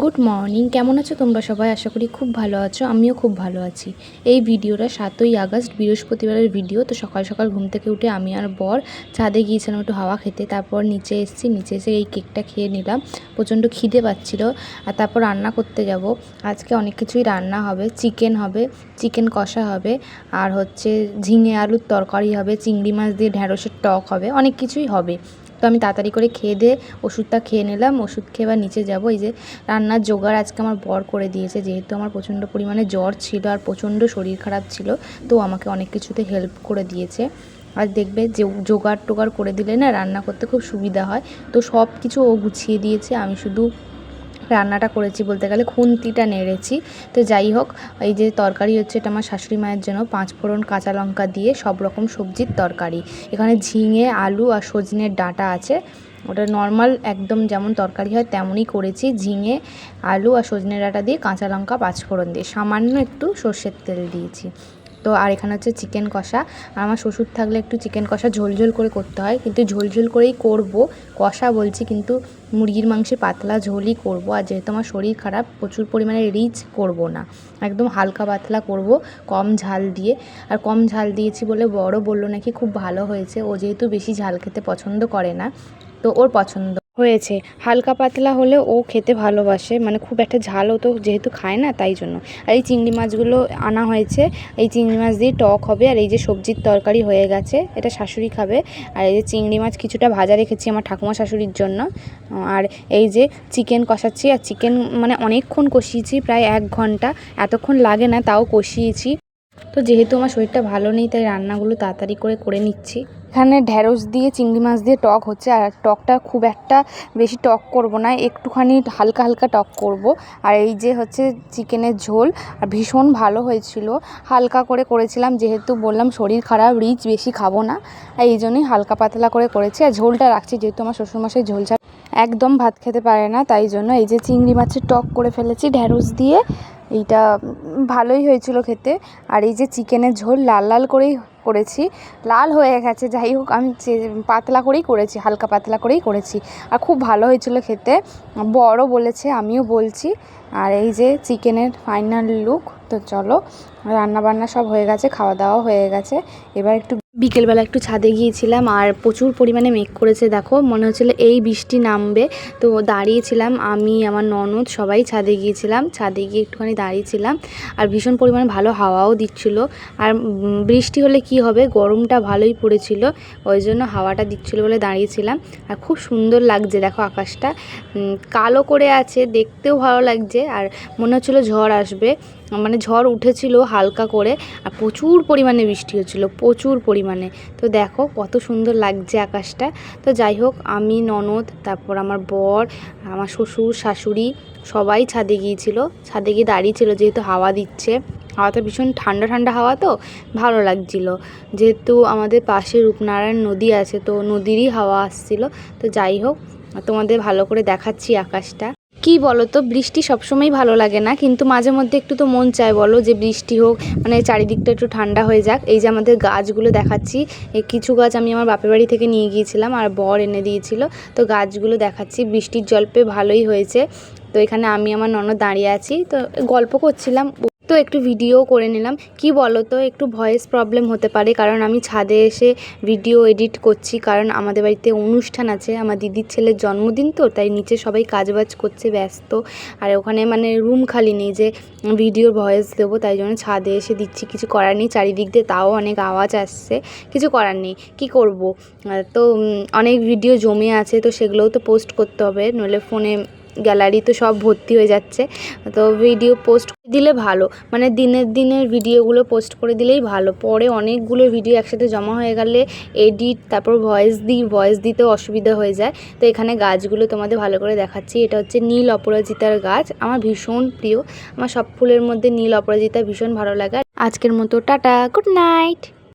Good morning কেমন আছো তোমরা সবাই? আশা করি খুব ভালো আছো। আমিও খুব ভালো আছি। এই ভিডিওটা সাতই আগস্ট, বৃহস্পতিবারের ভিডিও। তো সকাল সকাল ঘুম থেকে উঠে আমি আর বর ছাদে গিয়েছিলাম একটু হাওয়া খেতে। তারপর নিচে এসেছি। নিচে এসে এই কেকটা খেয়ে নিলাম। প্রচণ্ড খিদে পাচ্ছিল। আর তারপর রান্না করতে যাব। আজকে অনেক কিছুই রান্না হবে। চিকেন হবে, চিকেন কষা হবে, আর হচ্ছে ঝিঙে আলুর তরকারি হবে, চিংড়ি মাছ দিয়ে ঢ্যাঁড়সের টক হবে, অনেক কিছুই হবে। তো আমি তাড়াতাড়ি করে খেয়ে দিয়ে ওষুধটা খেয়ে নিলাম, ওষুধ খেয়ে এবার নিচে যাব। এই যে রান্নার জোগাড় আজকে আমার বর করে দিয়েছে, যেহেতু আমার প্রচণ্ড পরিমাণে জ্বর ছিল আর প্রচণ্ড শরীর খারাপ ছিল, তো আমাকে অনেক কিছুতে হেল্প করে দিয়েছে। আর দেখবে যে জোগাড় টোগাড় করে দিলে না রান্না করতে খুব সুবিধা হয়। তো সব কিছু ও গুছিয়ে দিয়েছে, আমি শুধু রান্নাটা করেছি বলতে গেলে, খুন্তিটা নেড়েছি। তো যাই হোক, এই যে তরকারি হচ্ছে এটা আমার শাশুড়ি মায়ের জন্য, পাঁচ ফোড়ন কাঁচা লঙ্কা দিয়ে সব রকম সবজির তরকারি। এখানে ঝিঙে, আলু আর সজনের ডাঁটা আছে। ওটা নর্মাল একদম যেমন তরকারি হয় তেমনই করেছি। ঝিঙে, আলু আর সজনে ডাঁটা দিয়ে কাঁচা লঙ্কা পাঁচফোড়ন দিয়ে। সামান্য একটু সর্ষের তেল দিয়েছি। তো আর এখানে হচ্ছে চিকেন কষা। আর আমার শ্বশুর থাকলে একটু চিকেন কষা ঝোল ঝোল করে করতে হয়। কিন্তু ঝোল ঝোল করেই করব। কষা বলছি কিন্তু মুরগির মাংসে পাতলা ঝোলই করব। আর যেহেতু আমার শরীর খারাপ, প্রচুর পরিমাণে রিচ করব না। একদম হালকা পাতলা করব, কম ঝাল দিয়ে। আর কম ঝাল দিয়েছি বলে বড় বলল নাকি, খুব ভালো হয়েছে। ও যেহেতু বেশি ঝাল খেতে পছন্দ করে না, তো ওর পছন্দ। হয়েছে। হালকা পাতলা হলে ও খেতে ভালোবাসে। মানে খুব একটা ঝালও তো যেহেতু খায় না, তাই জন্য। আর এই চিংড়ি মাছগুলো আনা হয়েছে। এই চিংড়ি মাছ দিয়ে টক হবে। আর এই যে সবজির তরকারি হয়ে গেছে, এটা শাশুড়ি খাবে। আর এই যে চিংড়ি মাছ কিছুটা ভাজা রেখেছি আমার ঠাকুমা শাশুড়ির জন্য। আর এই যে চিকেন কষাচ্ছি। আর চিকেন মানে অনেকক্ষণ কষিয়েছি, প্রায় এক ঘণ্টা। এতক্ষণ লাগে না, তাও কষিয়েছি। তো যেহেতু আমার শরীরটা ভালো নেই, তাই রান্নাগুলো তাড়াতাড়ি করে করে নিচ্ছি। এখানে ঢ্যাঁড়স দিয়ে, চিংড়ি মাছ দিয়ে টক হচ্ছে, আর টকটা খুব একটা বেশি টক করব না, একটুখানি হালকা হালকা টক করব। আর এই যে হচ্ছে চিকেনের ঝোল, আর ভীষণ ভালো হয়েছিল। হালকা করে করেছিলাম, যেহেতু বললাম শরীর খারাপ, রিচ বেশি খাব না আর এই জন্যই হালকা পাতলা করে করেছি। আর ঝোলটা রাখছি, যেহেতু আমার শ্বশুরমশাই ঝোল ছাড়া একদম ভাত খেতে পারে না, তাই জন্য এই যে চিংড়ি মাছের টক করে ফেলেছি ঢ্যাঁড়স দিয়ে। এইটা ভালোই হয়েছিল খেতে। আর এই যে চিকেনের ঝোল লাল লাল করেই করেছি। লাল হয়ে গেছে, যাই হোক, আমি পাতলা করেই করেছি, হালকা পাতলা করেই করেছি। আর খুব ভালো হয়েছিল খেতে। বড় বলেছে, আমিও বলছি। আর এই যে চিকেনের ফাইনাল লুক, তো চলো, রান্নাবান্না সব হয়ে গেছে, খাওয়া দাওয়া হয়ে গেছে। এবার একটু বিকেলবেলা একটু ছাদে গিয়েছিলাম আর প্রচুর পরিমাণে মেঘ করেছে, দেখো। মনে হচ্ছিল এই বৃষ্টি নামবে। তো দাঁড়িয়েছিলাম আমি, আমার ননদ সবাই ছাদে গিয়েছিলাম। ছাদে গিয়ে একটুখানি দাঁড়িয়েছিলাম আর ভীষণ পরিমাণে ভালো হাওয়াও দিচ্ছিল। আর বৃষ্টি হলে কি হবে? গরমটা ভালোই পড়েছিল, ওই জন্য হাওয়াটা দিচ্ছিল বলে দাঁড়িয়েছিলাম। আর খুব সুন্দর লাগছে, দেখো আকাশটা। কালো করে আছে, দেখতেও ভালো লাগছে। আর মনে হচ্ছিল ঝড় আসবে। মানে ঝড় উঠেছিল হালকা করে আর প্রচুর পরিমাণে বৃষ্টি হচ্ছিল, প্রচুর পরিমাণে। তো দেখো কত সুন্দর লাগছে আকাশটা। তো যাই হোক, আমি, ননদ, তারপর আমার বর, আমার শ্বশুর, শাশুড়ি সবাই ছাদে গিয়েছিল। ছাদে গিয়ে দাঁড়িয়েছিল, যেহেতু হাওয়া দিচ্ছে। হাওয়াটা ভীষণ ঠান্ডা ঠান্ডা হাওয়া তো, ভালো লাগছিল। যেহেতু আমাদের পাশে রূপনারায়ণ নদী আছে, তো নদীরই হাওয়া আসছিল। তো যাই হোক, তোমাদের ভালো করে দেখাচ্ছি আকাশটা। কি বলো তো বৃষ্টি সবসময় ভালো লাগে না, কিন্তু মাঝে মধ্যে একটু তো মন চায়, বলো যে বৃষ্টি হোক মানে চারিদিকটা একটু ঠান্ডা হয়ে যাক। এই যে আমাদের গাছগুলো দেখাচ্ছি কিছু গাছ আমি আমার বাপের বাড়ি থেকে নিয়ে গিয়েছিলাম, আর বর এনে দিয়েছিল। তো গাছগুলো দেখাচ্ছি, বৃষ্টির জল পেয়ে ভালোই হয়েছে। তো এখানে আমি আমার ননদ দাঁড়িয়ে আছি, তো গল্প করছিলাম। তো একটু ভিডিও করে নিলাম। কি বলো তো একটু ভয়েস প্রবলেম হতে পারে, কারণ আমি ছাদে এসে ভিডিও এডিট করছি, কারণ আমাদের বাড়িতে অনুষ্ঠান আছে, আমার দিদির ছেলের জন্মদিন তো, তাই নিচে সবাই কাজবাজ করছে, ব্যস্ত। আর ওখানে মানে রুম খালি নেই যে ভিডিও ভয়েস দেবো, তাই জন্য ছাদে এসে দিচ্ছি, কিছু করার নেই। চারিদিক দিয়ে তাও অনেক আওয়াজ আসছে, কিছু করার নেই, কী করব? তো অনেক ভিডিও জমে আছে, তো সেগুলোও তো পোস্ট করতে হবে, নইলে ফোনে গ্যালারি তো সব ভর্তি হয়ে যাচ্ছে। তো ভিডিও পোস্ট দিলে ভালো। মানে দিনের দিনের ভিডিওগুলো পোস্ট করে দিলেই ভালো। পরে অনেকগুলো ভিডিও একসাথে জমা হয়ে গেলে এডিট তারপর ভয়েস দিই ভয়েস দিতেও অসুবিধা হয়ে যায়। তো এখানে গাছগুলো তোমাদের ভালো করে দেখাচ্ছি। এটা হচ্ছে নীল অপরাজিতার গাছ। আমার ভীষণ প্রিয়। আমার সব ফুলের মধ্যে নীল অপরাজিতা ভীষণ ভালো লাগে। আজকের মতো টাটা গুড নাইট